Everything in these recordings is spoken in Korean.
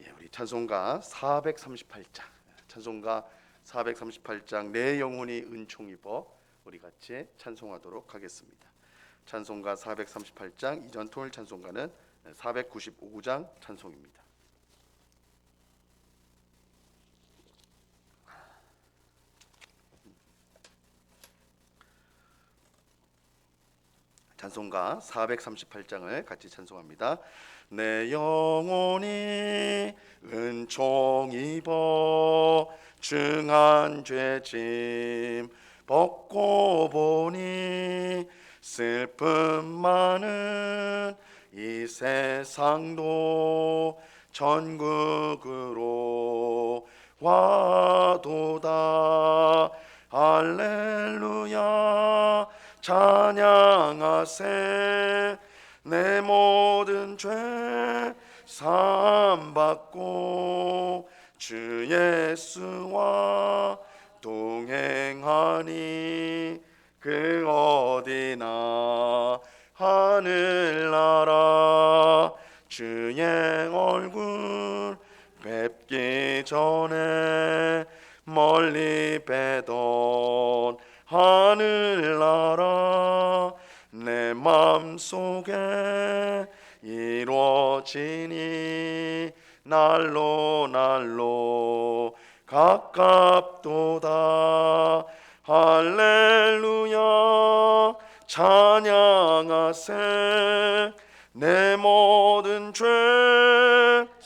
예, 우리 찬송가 438장 찬송가 438장 내 영혼이 은총 입어 우리 같이 찬송하도록 하겠습니다. 찬송가 438장 이전 통일 찬송가는 495장 찬송입니다. 찬송가 438장을 같이 찬송합니다. 내 영혼이 은총 입어 중한 죄짐 벗고 보니 슬픔 많은 이 세상도 전국으로 와 전에 멀리 빼던 하늘나라 내 맘속에 이루어지니 날로 날로 가깝도다. 할렐루야. 찬양하세. 내 모든 죄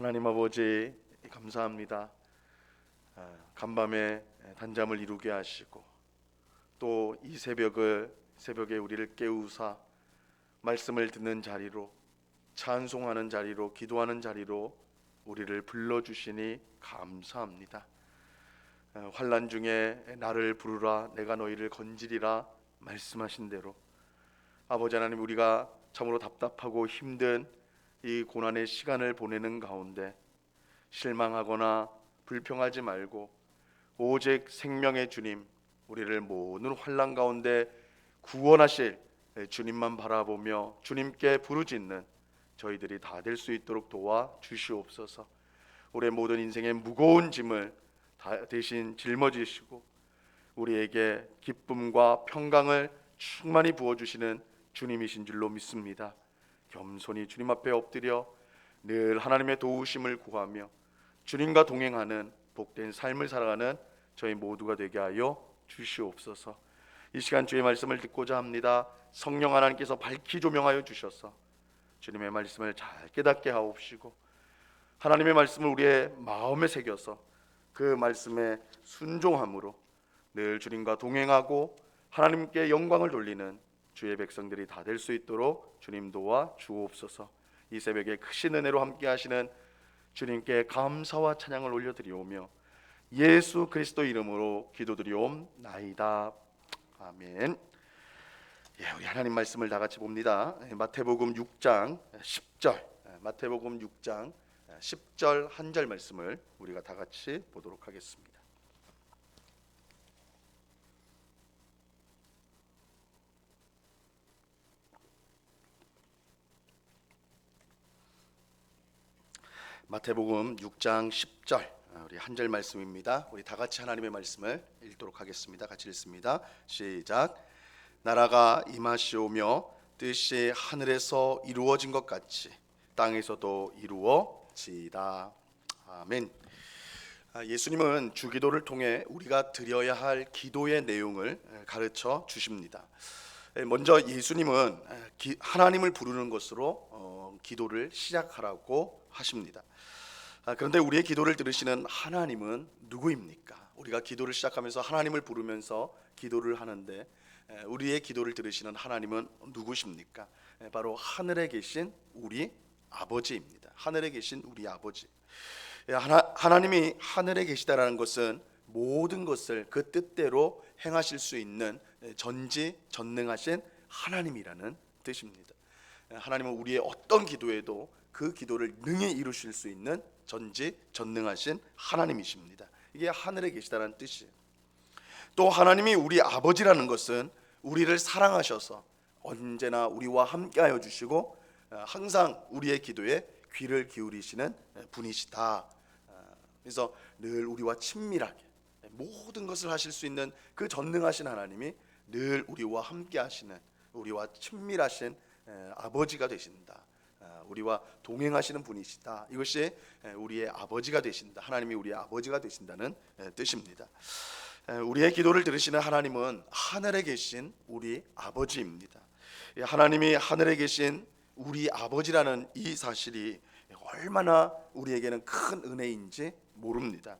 하나님 아버지 감사합니다 아, 간밤에 단잠을 이루게 하시고 또 이 새벽을 새벽에 우리를 깨우사 말씀을 듣는 자리로 찬송하는 자리로 기도하는 자리로 우리를 불러 주시니 감사합니다. 어, 환난 중에 나를 부르라 내가 너희를 건지리라 말씀하신 대로 아버지 하나님 우리가 참으로 답답하고 힘든 이 고난의 시간을 보내는 가운데 실망하거나 불평하지 말고 오직 생명의 주님 우리를 모든 환난 가운데 구원하실 주님만 바라보며 주님께 부르짖는 저희들이 다 될 수 있도록 도와 주시옵소서. 우리의 모든 인생의 무거운 짐을 다 대신 짊어지시고 우리에게 기쁨과 평강을 충만히 부어 주시는 주님이신 줄로 믿습니다. 겸손히 주님 앞에 엎드려 늘 하나님의 도우심을 구하며 주님과 동행하는 복된 삶을 살아가는 저희 모두가 되게 하여 주시옵소서. 이 시간 주의 말씀을 듣고자 합니다. 성령 하나님께서 밝히 조명하여 주셔서 주님의 말씀을 잘 깨닫게 하옵시고 하나님의 말씀을 우리의 마음에 새겨서 그 말씀에 순종함으로 늘 주님과 동행하고 하나님께 영광을 돌리는 주의 백성들이 다 될 수 있도록 주님 도와 주옵소서. 이 새벽에 크신 은혜로 함께 하시는 주님께 감사와 찬양을 올려드리오며 예수 그리스도 이름으로 기도드리옵나이다. 아멘. 예, 우리 하나님 말씀을 다 같이 봅니다. 예, 마태복음 6장 10절. 예, 마태복음 6장 10절 한 절 말씀을 우리가 다 같이 보도록 하겠습니다. 마태복음 6장 10절 아, 우리 한 절 말씀입니다. 우리 다 같이 하나님의 말씀을 읽도록 하겠습니다. 같이 읽습니다. 시작. 나라가 임하시오며 뜻이 하늘에서 이루어진 것 같이 땅에서도 이루어지이다. 아멘. 아, 예수님은 주기도를 통해 우리가 드려야 할 기도의 내용을 가르쳐 주십니다. 먼저 예수님은 기- 하나님을 부르는 것으로 어, 기도를 시작하라고 하십니다. 아, 그런데 우리의 기도를 들으시는 하나님은 누구입니까? 우리가 기도를 시작하면서 하나님을 부르면서 기도를 하는데 에, 우리의 기도를 들으시는 하나님은 누구십니까? 에, 바로 하늘에 계신 우리 아버지입니다. 하늘에 계신 우리 아버지. 예, 하나, 하나님이 하늘에 계시다라는 것은 모든 것을 그 뜻대로 행하실 수 있는 예, 전지 전능하신 하나님이라는 뜻입니다. 예, 하나님은 우리의 어떤 기도에도 그 기도를 능히 이루실 수 있는 전지 전능하신 하나님이십니다. 이게 하늘에 계시다는 뜻이에요. 또 하나님이 우리 아버지라는 것은 우리를 사랑하셔서 언제나 우리와 함께하여 주시고 어, 항상 우리의 기도에 귀를 기울이시는 분이시다. 어, 그래서 늘 우리와 친밀하게 모든 것을 하실 수 있는 그 전능하신 하나님이 늘 우리와 함께 하시는 우리와 친밀하신 에, 아버지가 되신다. 어, 우리와 동행하시는 분이시다. 이것이 에, 우리의 아버지가 되신다. 하나님이 우리의 아버지가 되신다는 에, 뜻입니다. 에, 우리의 기도를 들으시는 하나님은 하늘에 계신 우리 아버지입니다. 이 하나님이 하늘에 계신 우리 아버지라는 이 사실이 얼마나 우리에게는 큰 은혜인지 모릅니다.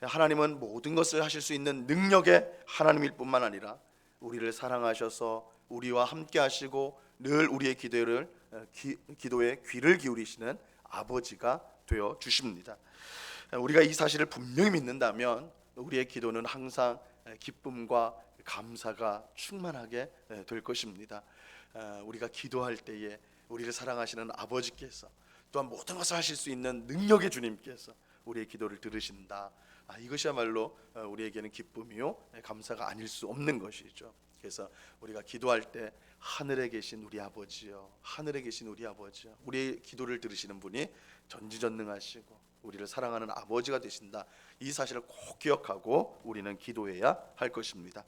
하나님은 모든 것을 하실 수 있는 능력의 하나님일 뿐만 아니라 우리를 사랑하셔서 우리와 함께 하시고 늘 우리의 기도를 어, 기, 기도에 귀를 기울이시는 아버지가 되어 주십니다. 우리가 이 사실을 분명히 믿는다면 우리의 기도는 항상 기쁨과 감사가 충만하게 될 것입니다. 어, 우리가 기도할 때에 우리를 사랑하시는 아버지께서 또한 모든 것을 하실 수 있는 능력의 주님께서 우리의 기도를 들으신다. 아, 이것이야말로 어, 우리에게는 기쁨이요 감사가 아닐 수 없는 것이죠. 그래서 우리가 기도할 때 하늘에 계신 우리 아버지요, 하늘에 계신 우리 아버지요, 우리의 기도를 들으시는 분이 전지전능하시고 우리를 사랑하는 아버지가 되신다. 이 사실을 꼭 기억하고 우리는 기도해야 할 것입니다.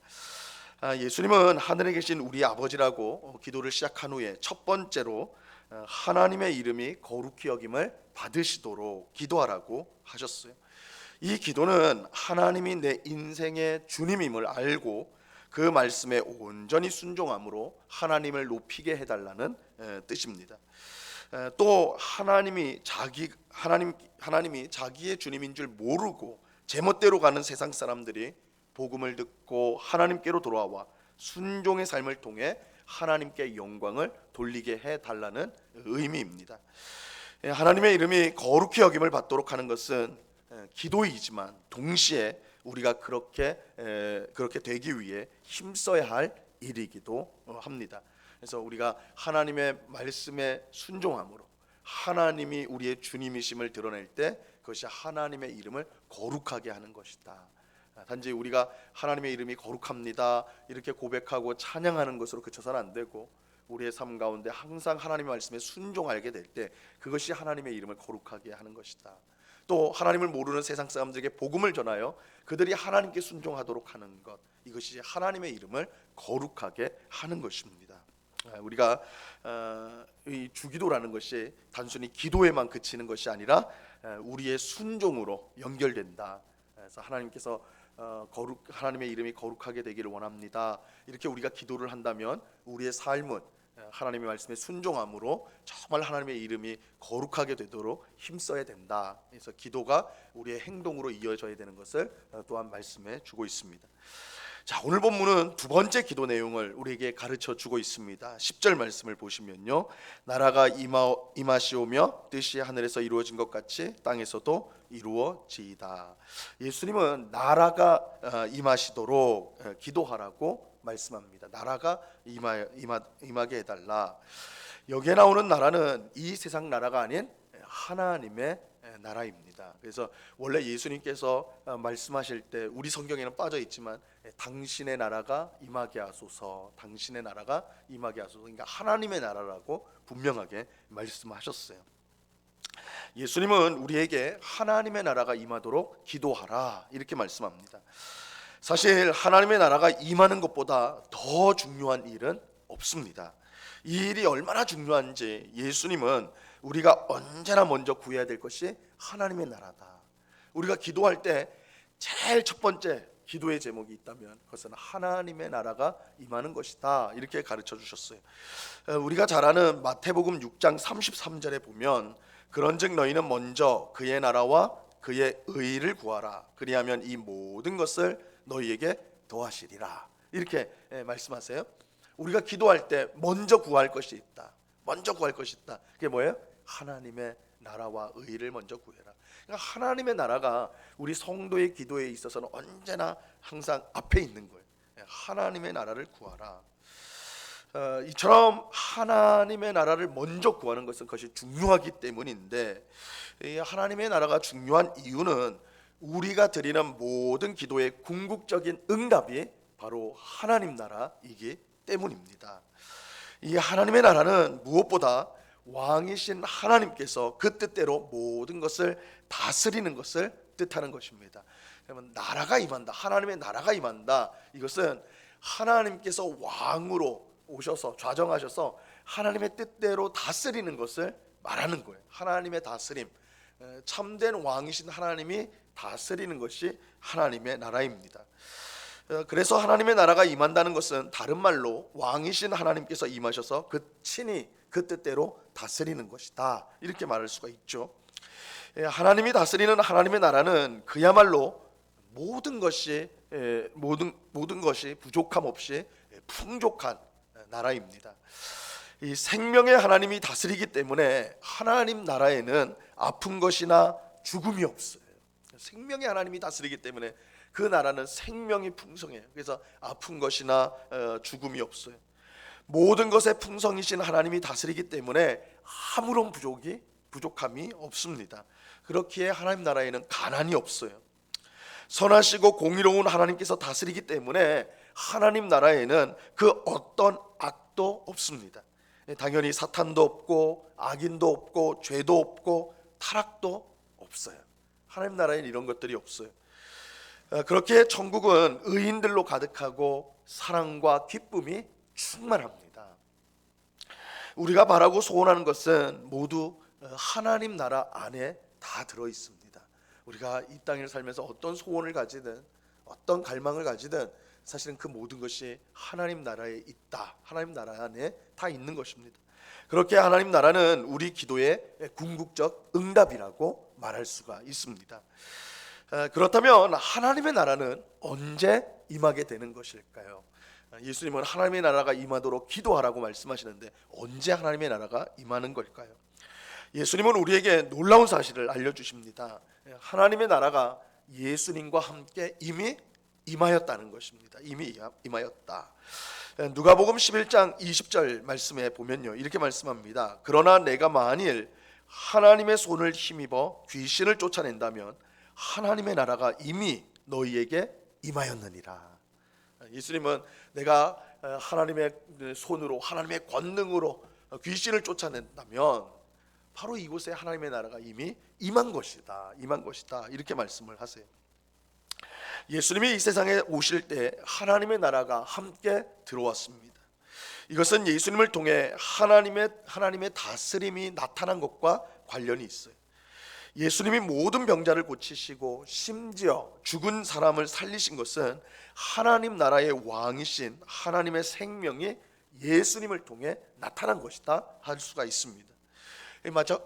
아, 예수님은 하늘에 계신 우리 아버지라고 어, 기도를 시작한 후에 첫 번째로 어, 하나님의 이름이 거룩히 여김을 받으시도록 기도하라고 하셨어요. 이 기도는 하나님이 내 인생의 주님임을 알고 그 말씀에 온전히 순종함으로 하나님을 높이게 해달라는 에, 뜻입니다. 에, 또 하나님이 자기 하나님 하나님이 자기의 주님인 줄 모르고 제멋대로 가는 세상 사람들이 복음을 듣고 하나님께로 돌아와 순종의 삶을 통해 하나님께 영광을 돌리게 해 달라는 의미입니다. 예, 하나님의 이름이 거룩히 여김을 받도록 하는 것은 예, 기도이지만 동시에 우리가 그렇게 에, 그렇게 되기 위해 힘써야 할 일이기도 어, 합니다. 그래서 우리가 하나님의 말씀에 순종함으로 하나님이 우리의 주님이심을 드러낼 때 그것이 하나님의 이름을 거룩하게 하는 것이다. 아, 단지 우리가 하나님의 이름이 거룩합니다 이렇게 고백하고 찬양하는 것으로 그쳐서는 안 되고 우리의 삶 가운데 항상 하나님의 말씀에 순종하게 될 때 그것이 하나님의 이름을 거룩하게 하는 것이다. 또 하나님을 모르는 세상 사람들에게 복음을 전하여 그들이 하나님께 순종하도록 하는 것 이것이 하나님의 이름을 거룩하게 하는 것입니다. 아, 우리가 어, 이 주기도라는 것이 단순히 기도에만 그치는 것이 아니라 에, 우리의 순종으로 연결된다. 그래서 하나님께서 어, 거룩 하나님의 이름이 거룩하게 되기를 원합니다. 이렇게 우리가 기도를 한다면 우리의 삶은 어, 하나님의 말씀에 순종함으로 정말 하나님의 이름이 거룩하게 되도록 힘써야 된다. 그래서 기도가 우리의 행동으로 이어져야 되는 것을 어, 또한 말씀해 주고 있습니다. 자, 오늘 본문은 두 번째 기도 내용을 우리에게 가르쳐 주고 있습니다. 10절 말씀을 보시면요. 나라가 임하, 임하시오며 뜻이 하늘에서 이루어진 것 같이 땅에서도 이루어지이다. 예수님은 나라가 어, 임하시도록 어, 기도하라고 말씀합니다. 나라가 임하, 임하, 임하게 해달라. 여기에 나오는 나라는 이 세상 나라가 아닌 하나님의 나라입니다. 그래서 원래 예수님께서 어, 말씀하실 때 우리 성경에는 빠져 있지만 당신의 나라가 임하게 하소서, 당신의 나라가 임하게 하소서. 그러니까 하나님의 나라라고 분명하게 말씀하셨어요. 예수님은 우리에게 하나님의 나라가 임하도록 기도하라 이렇게 말씀합니다. 사실 하나님의 나라가 임하는 것보다 더 중요한 일은 없습니다. 이 일이 얼마나 중요한지 예수님은 우리가 언제나 먼저 구해야 될 것이 하나님의 나라다. 우리가 기도할 때 제일 첫 번째 기도의 제목이 있다면 그것은 하나님의 나라가 임하는 것이다. 이렇게 가르쳐 주셨어요. 어, 우리가 잘 아는 마태복음 6장 33절에 보면 그런즉 너희는 먼저 그의 나라와 그의 의를 구하라. 그리하면 이 모든 것을 너희에게 더하시리라. 이렇게 예, 말씀하세요. 우리가 기도할 때 먼저 구할 것이 있다. 먼저 구할 것이 있다. 그게 뭐예요? 하나님의 나라와 의를 먼저 구해라. 그러니까 하나님의 나라가 우리 성도의 기도에 있어서는 언제나 항상 앞에 있는 거예요. 예, 하나님의 나라를 구하라. 어, 이처럼 하나님의 나라를 먼저 구하는 것은 그것이 중요하기 때문인데 이 하나님의 나라가 중요한 이유는 우리가 드리는 모든 기도의 궁극적인 응답이 바로 하나님 나라이기 때문입니다. 이 하나님의 나라는 무엇보다 왕이신 하나님께서 그 뜻대로 모든 것을 다스리는 것을 뜻하는 것입니다. 그러면 나라가 임한다. 하나님의 나라가 임한다. 이것은 하나님께서 왕으로 오셔서 좌정하셔서 하나님의 뜻대로 다스리는 것을 말하는 거예요. 하나님의 다스림. 에, 참된 왕이신 하나님이 다스리는 것이 하나님의 나라입니다. 어, 그래서 하나님의 나라가 임한다는 것은 다른 말로 왕이신 하나님께서 임하셔서 그 친히 그 뜻대로 다스리는 것이다. 이렇게 말할 수가 있죠. 예, 하나님이 다스리는 하나님의 나라는 그야말로 모든 것이 예, 모든 모든 것이 부족함 없이 예, 풍족한 나라입니다. 이 생명의 하나님이 다스리기 때문에 하나님 나라에는 아픈 것이나 죽음이 없어요. 생명의 하나님이 다스리기 때문에 그 나라는 생명이 풍성해요. 그래서 아픈 것이나 어, 죽음이 없어요. 모든 것의 풍성이신 하나님이 다스리기 때문에 아무런 부족이 부족함이 없습니다. 그렇기에 하나님 나라에는 가난이 없어요. 선하시고 공의로운 하나님께서 다스리기 때문에 하나님 나라에는 그 어떤 악도 없습니다. 당연히 사탄도 없고 악인도 없고 죄도 없고 타락도 없어요. 하나님 나라에는 이런 것들이 없어요. 어, 그렇게 천국은 의인들로 가득하고 사랑과 기쁨이 충만합니다. 우리가 바라고 소원하는 것은 모두 어, 하나님 나라 안에 다 들어 있습니다. 우리가 이 땅을 살면서 어떤 소원을 가지든 어떤 갈망을 가지든 사실은 그 모든 것이 하나님 나라에 있다. 하나님 나라 안에 다 있는 것입니다. 그렇게 하나님 나라는 우리 기도의 궁극적 응답이라고 말할 수가 있습니다. 어, 그렇다면 하나님의 나라는 언제 임하게 되는 것일까요? 어, 예수님은 하나님의 나라가 임하도록 기도하라고 말씀하시는데 언제 하나님의 나라가 임하는 걸까요? 예수님은 우리에게 놀라운 사실을 알려주십니다. 예, 하나님의 나라가 예수님과 함께 이미 임하였다는 것입니다. 이미 임하였다. 예, 누가복음 11장 20절 말씀에 보면요. 이렇게 말씀합니다. 그러나 내가 만일 하나님의 손을 힘입어 귀신을 쫓아낸다면 하나님의 나라가 이미 너희에게 임하였느니라. 예수님은 내가 어, 하나님의 손으로 하나님의 권능으로 귀신을 쫓아낸다면 바로 이곳에 하나님의 나라가 이미 임한 것이다. 임한 것이다. 이렇게 말씀을 하세요. 예수님이 이 세상에 오실 때 하나님의 나라가 함께 들어왔습니다. 이것은 예수님을 통해 하나님의 하나님의 다스림이 나타난 것과 관련이 있어요. 예수님이 모든 병자를 고치시고 심지어 죽은 사람을 살리신 것은 하나님 나라의 왕이신 하나님의 생명이 예수님을 통해 나타난 것이다 할 수가 있습니다.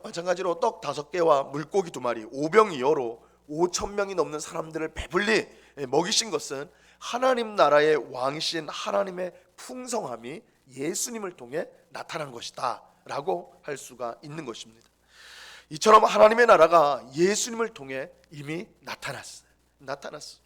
마찬가지로 떡 다섯 개와 물고기 두 마리 오병이어로 5천 명이 넘는 사람들을 배불리 먹이신 것은 하나님 나라의 왕이신 하나님의 풍성함이 예수님을 통해 나타난 것이다라고 할 수가 있는 것입니다. 이처럼 하나님의 나라가 예수님을 통해 이미 나타났어요. 나타났어.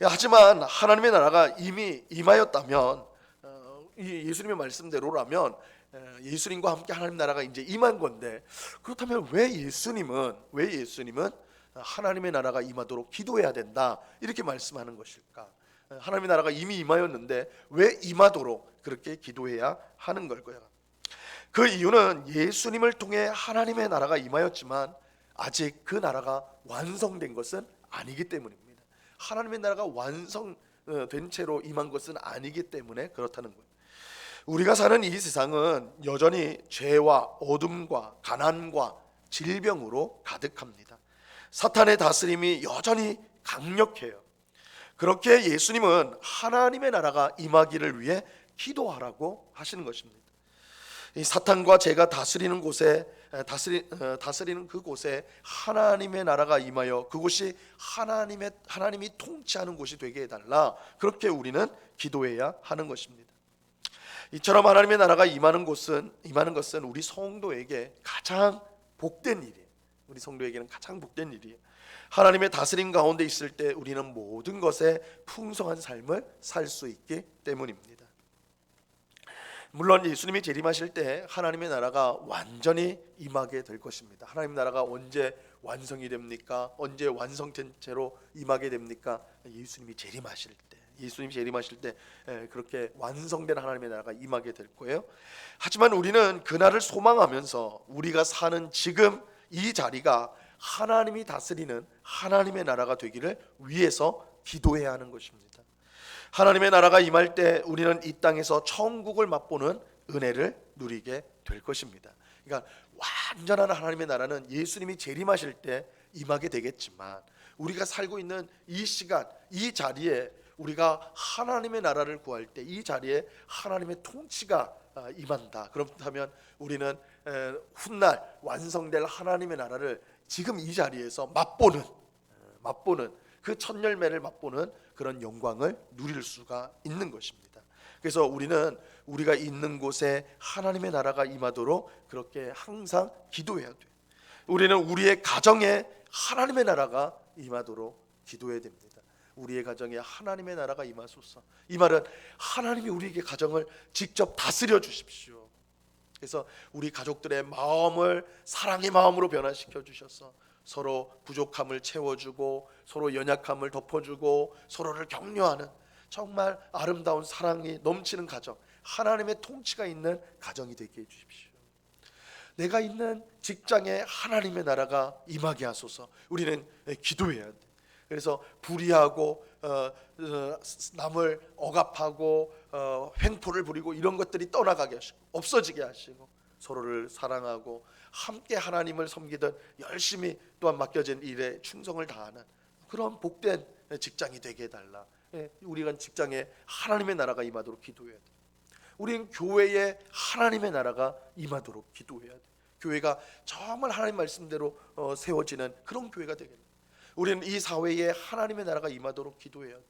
하지만 하나님의 나라가 이미 임하였다면 어, 이 예수님의 말씀대로라면 어, 예수님과 함께 하나님 나라가 이제 임한 건데 그렇다면 왜 예수님은 왜 예수님은 하나님의 나라가 임하도록 기도해야 된다 이렇게 말씀하는 것일까? 어, 하나님의 나라가 이미 임하였는데 왜 임하도록 그렇게 기도해야 하는 걸까요? 그 이유는 예수님을 통해 하나님의 나라가 임하였지만 아직 그 나라가 완성된 것은 아니기 때문입니다. 하나님의 나라가 완성된 채로 임한 것은 아니기 때문에 그렇다는 거예요. 우리가 사는 이 세상은 여전히 죄와 어둠과 가난과 질병으로 가득합니다. 사탄의 다스림이 여전히 강력해요. 그렇게 예수님은 하나님의 나라가 임하기를 위해 기도하라고 하시는 것입니다. 이 사탄과 죄가 다스리는 곳에 에, 다스리 어, 다스리는 그곳에 하나님의 나라가 임하여 그곳이 하나님의 하나님이 통치하는 곳이 되게 해달라 그렇게 우리는 기도해야 하는 것입니다. 이처럼 하나님의 나라가 임하는 곳은 임하는 것은 우리 성도에게 가장 복된 일이에요. 우리 성도에게는 가장 복된 일이에요. 하나님의 다스림 가운데 있을 때 우리는 모든 것에 풍성한 삶을 살 수 있기 때문입니다. 물론 예수님이 재림하실 때 하나님의 나라가 완전히 임하게 될 것입니다. 하나님 나라가 언제 완성이 됩니까? 언제 완성된 채로 임하게 됩니까? 예수님이 재림하실 때, 예수님이 재림하실 때 에, 그렇게 완성된 하나님의 나라가 임하게 될 거예요. 하지만 우리는 그날을 소망하면서 우리가 사는 지금 이 자리가 하나님이 다스리는 하나님의 나라가 되기를 위해서 기도해야 하는 것입니다. 하나님의 나라가 임할 때 우리는 이 땅에서 천국을 맛보는 은혜를 누리게 될 것입니다. 그러니까 완전한 하나님의 나라는 예수님이 재림하실 때 임하게 되겠지만 우리가 살고 있는 이 시간, 이 자리에 우리가 하나님의 나라를 구할 때 이 자리에 하나님의 통치가 아, 임한다. 그렇다면 우리는 에, 훗날 완성될 하나님의 나라를 지금 이 자리에서 맛보는 어, 맛보는 그 첫 열매를 맛보는 그런 영광을 누릴 수가 있는 것입니다. 그래서 우리는 우리가 있는 곳에 하나님의 나라가 임하도록 그렇게 항상 기도해야 돼요. 우리는 우리의 가정에 하나님의 나라가 임하도록 기도해야 됩니다. 우리의 가정에 하나님의 나라가 임하소서. 이 말은 하나님이 우리에게 가정을 직접 다스려 주십시오. 그래서 우리 가족들의 마음을 사랑의 마음으로 변화시켜 주셔서 서로 부족함을 채워주고 서로 연약함을 덮어주고 서로를 격려하는 정말 아름다운 사랑이 넘치는 가정, 하나님의 통치가 있는 가정이 되게 해주십시오. 내가 있는 직장에 하나님의 나라가 임하게 하소서. 우리는 기도해야 돼. 그래서 불의하고 어, 어, 남을 억압하고 어, 횡포를 부리고 이런 것들이 떠나가게 하시고 없어지게 하시고 서로를 사랑하고 함께 하나님을 섬기던 열심히 또한 맡겨진 일에 충성을 다하는 그런 복된 직장이 되게 해달라. 예, 우리가 직장에 하나님의 나라가 임하도록 기도해야 돼. 우리는 교회에 하나님의 나라가 임하도록 기도해야 돼. 교회가 정말 하나님 말씀대로 어, 세워지는 그런 교회가 되겠네. 우리는 이 사회에 하나님의 나라가 임하도록 기도해야 돼.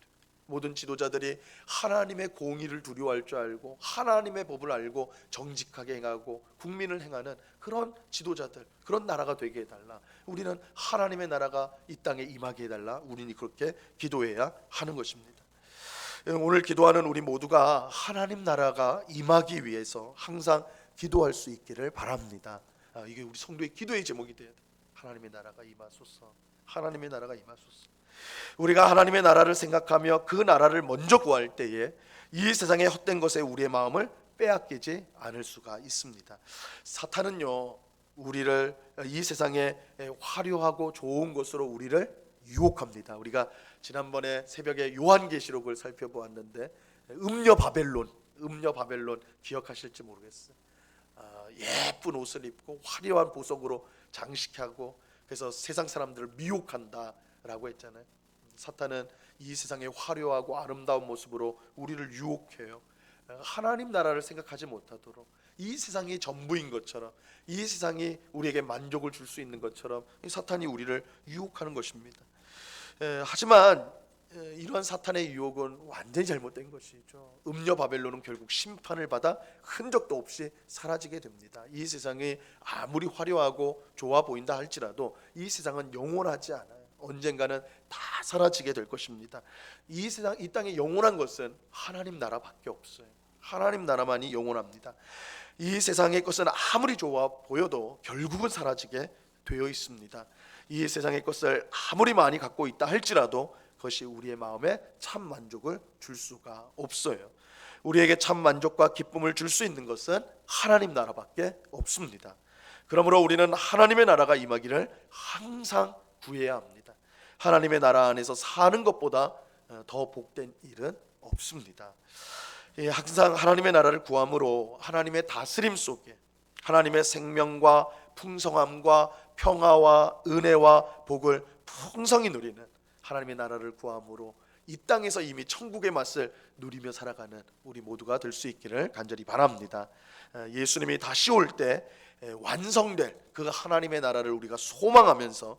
모든 지도자들이 하나님의 공의를 두려워할 줄 알고 하나님의 법을 알고 정직하게 행하고 국민을 행하는 그런 지도자들 그런 나라가 되게 해달라. 우리는 하나님의 나라가 이 땅에 임하게 해달라. 우리는 그렇게 기도해야 하는 것입니다. 오늘 기도하는 우리 모두가 하나님 나라가 임하기 위해서 항상 기도할 수 있기를 바랍니다. 아, 이게 우리 성도의 기도의 제목이 돼야 돼. 하나님의 나라가 임하소서 하나님의 나라가 임하소서 우리가 하나님의 나라를 생각하며 그 나라를 먼저 구할 때에 이 세상의 헛된 것에 우리의 마음을 빼앗기지 않을 수가 있습니다. 사탄은요 우리를 이 세상에 화려하고 좋은 것으로 우리를 유혹합니다. 우리가 지난번에 새벽에 요한계시록을 살펴보았는데 음녀 바벨론, 음녀 바벨론 기억하실지 모르겠어요. 아, 예쁜 옷을 입고 화려한 보석으로 장식하고 그래서 세상 사람들을 미혹한다라고 했잖아요. 사탄은 이 세상의 화려하고 아름다운 모습으로 우리를 유혹해요. 어, 하나님 나라를 생각하지 못하도록 이 세상이 전부인 것처럼 이 세상이 우리에게 만족을 줄 수 있는 것처럼 이 사탄이 우리를 유혹하는 것입니다. 에, 하지만 에, 이러한 사탄의 유혹은 완전히 잘못된 것이죠. 음녀 바벨론은 결국 심판을 받아 흔적도 없이 사라지게 됩니다. 이 세상이 아무리 화려하고 좋아 보인다 할지라도 이 세상은 영원하지 않아요. 언젠가는 다 사라지게 될 것입니다. 이 세상 이 땅에 영원한 것은 하나님 나라밖에 없어요. 하나님 나라만이 영원합니다. 이 세상의 것은 아무리 좋아 보여도 결국은 사라지게 되어 있습니다. 이 세상의 것을 아무리 많이 갖고 있다 할지라도 그것이 우리의 마음에 참 만족을 줄 수가 없어요. 우리에게 참 만족과 기쁨을 줄 수 있는 것은 하나님 나라밖에 없습니다. 그러므로 우리는 하나님의 나라가 임하기를 항상 구해야 합니다. 하나님의 나라 안에서 사는 것보다 어, 더 복된 일은 없습니다. 예, 항상 하나님의 나라를 구함으로 하나님의 다스림 속에 하나님의 생명과 풍성함과 평화와 은혜와 복을 풍성히 누리는 하나님의 나라를 구함으로 이 땅에서 이미 천국의 맛을 누리며 살아가는 우리 모두가 될 수 있기를 간절히 바랍니다. 어, 예수님이 다시 올 때 완성될 그 하나님의 나라를 우리가 소망하면서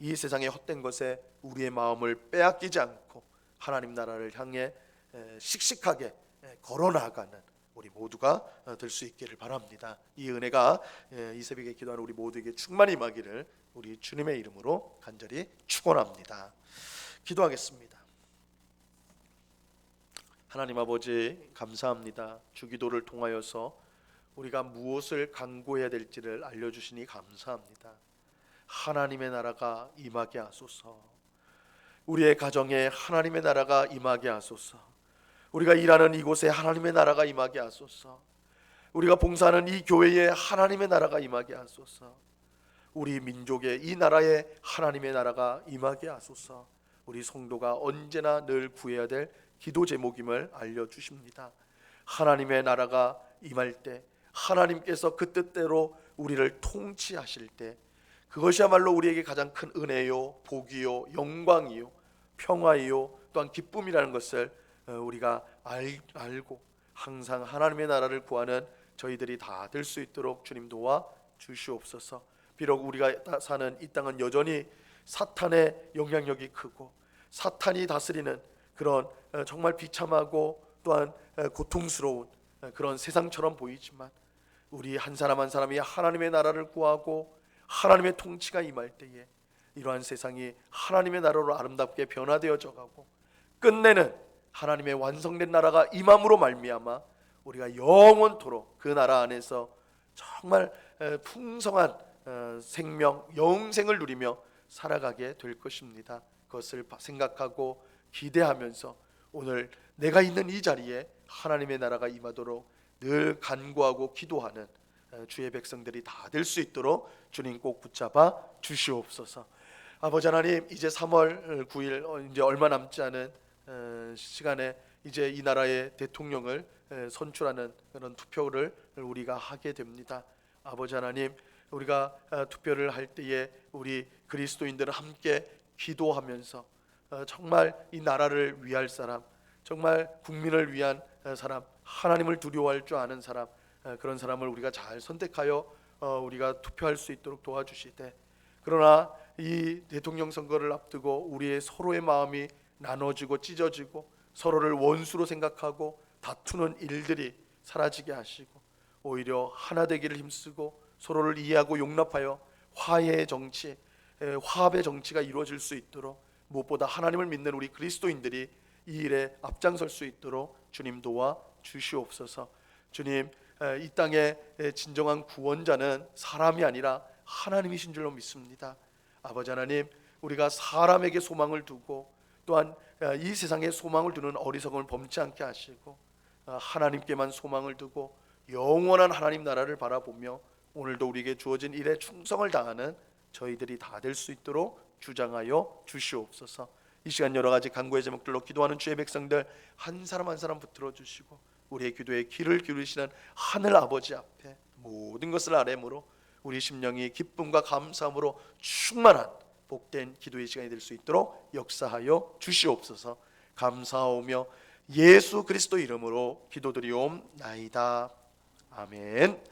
이 세상의 헛된 것에 우리의 마음을 빼앗기지 않고 하나님 나라를 향해 에, 씩씩하게 에, 걸어나가는 우리 모두가 어, 될수 있기를 바랍니다. 이 은혜가 에, 이 새벽에 기도하는 우리 모두에게 충만히 임하기를 우리 주님의 이름으로 간절히 축원합니다. 기도하겠습니다. 하나님 아버지 감사합니다. 주기도를 통하여서 우리가 무엇을 간구해야 될지를 알려 주시니 감사합니다. 하나님의 나라가 임하게 하소서. 우리의 가정에 하나님의 나라가 임하게 하소서. 우리가 일하는 이곳에 하나님의 나라가 임하게 하소서. 우리가 봉사하는 이 교회에 하나님의 나라가 임하게 하소서. 우리 민족의 이 나라에 하나님의 나라가 임하게 하소서. 우리 성도가 언제나 늘 구해야 될 기도 제목임을 알려 주십니다. 하나님의 나라가 임할 때 하나님께서 그 뜻대로 우리를 통치하실 때 그것이야말로 우리에게 가장 큰 은혜요, 복이요, 영광이요, 평화이요, 또한 기쁨이라는 것을 어, 우리가 알, 알고 항상 하나님의 나라를 구하는 저희들이 다 될 수 있도록 주님 도와 주시옵소서. 비록 우리가 사는 이 땅은 여전히 사탄의 영향력이 크고 사탄이 다스리는 그런 어, 정말 비참하고 또한 어, 고통스러운 그런 세상처럼 보이지만 우리 한 사람 한 사람이 하나님의 나라를 구하고 하나님의 통치가 임할 때에 이러한 세상이 하나님의 나라로 아름답게 변화되어져 가고 끝내는 하나님의 완성된 나라가 임함으로 말미암아 우리가 영원토록 그 나라 안에서 정말 풍성한 어, 생명 영생을 누리며 살아가게 될 것입니다. 그것을 생각하고 기대하면서 오늘 내가 있는 이 자리에 하나님의 나라가 임하도록 늘 간구하고 기도하는 주의 백성들이 다 될 수 있도록 주님 꼭 붙잡아 주시옵소서. 아버지 하나님 이제 3월 9일 어, 이제 얼마 남지 않은 시간에 이제 이 나라의 대통령을 선출하는 그런 투표를 우리가 하게 됩니다. 아버지 하나님 우리가 어, 투표를 할 때에 우리 그리스도인들은 함께 기도하면서 어, 정말 이 나라를 위할 사람, 정말 국민을 위한 사람, 하나님을 두려워할 줄 아는 사람 그런 사람을 우리가 잘 선택하여 어, 우리가 투표할 수 있도록 도와주시되 그러나 이 대통령 선거를 앞두고 우리의 서로의 마음이 나눠지고 찢어지고 서로를 원수로 생각하고 다투는 일들이 사라지게 하시고 오히려 하나 되기를 힘쓰고 서로를 이해하고 용납하여 화해의 정치, 화합의 정치가 이루어질 수 있도록 무엇보다 하나님을 믿는 우리 그리스도인들이 이 일에 앞장설 수 있도록 주님 도와 주시옵소서. 주님 이 땅의 진정한 구원자는 사람이 아니라 하나님이신 줄로 믿습니다. 아버지 하나님, 우리가 사람에게 소망을 두고 또한 이 세상에 소망을 두는 어리석음을 범치 않게 하시고 하나님께만 소망을 두고 영원한 하나님 나라를 바라보며 오늘도 우리에게 주어진 일에 충성을 다하는 저희들이 다 될 수 있도록 주장하여 주시옵소서. 이 시간 여러 가지 간구의 제목들로 기도하는 주의 백성들 한 사람 한 사람 붙들어 주시고 우리의 기도에 귀를 기울이시는 하늘 아버지 앞에 모든 것을 아뢰므로 우리 심령이 기쁨과 감사함으로 충만한 복된 기도의 시간이 될 수 있도록 역사하여 주시옵소서. 감사하오며 예수 그리스도 이름으로 기도드리옵나이다. 아멘.